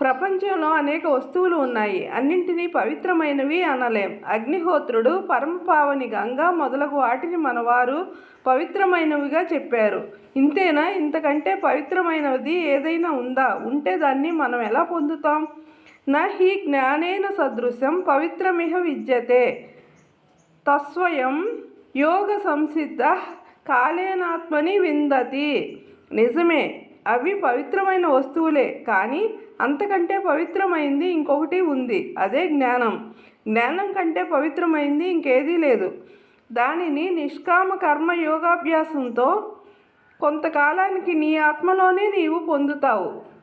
ప్రపంచంలో అనేక వస్తువులు ఉన్నాయి. అన్నింటినీ పవిత్రమైనవి అనలేం. అగ్నిహోత్రుడు పరమపావని గంగా మొదలగు వాటిని మనవారు పవిత్రమైనవిగా చెప్పారు. ఇంతేనా? ఇంతకంటే పవిత్రమైనది ఏదైనా ఉందా? ఉంటే దాన్ని మనం ఎలా పొందుతాం? నా హీ జ్ఞానేన సదృశం పవిత్రమిహ విద్యతే. తస్వయం యోగ సంసిద్ధ కాలేనాత్మని విందతి. నిజమే. అవి పవిత్రమైన వస్తువులే కానీ అంతకంటే పవిత్రమైంది ఇంకొకటి ఉంది అదే జ్ఞానం. జ్ఞానం కంటే పవిత్రమైంది ఇంకేదీ లేదు. దానిని నిష్కామ కర్మ యోగాభ్యాసంతో కొంతకాలానికి నీ ఆత్మలోనే నీవు పొందుతావు.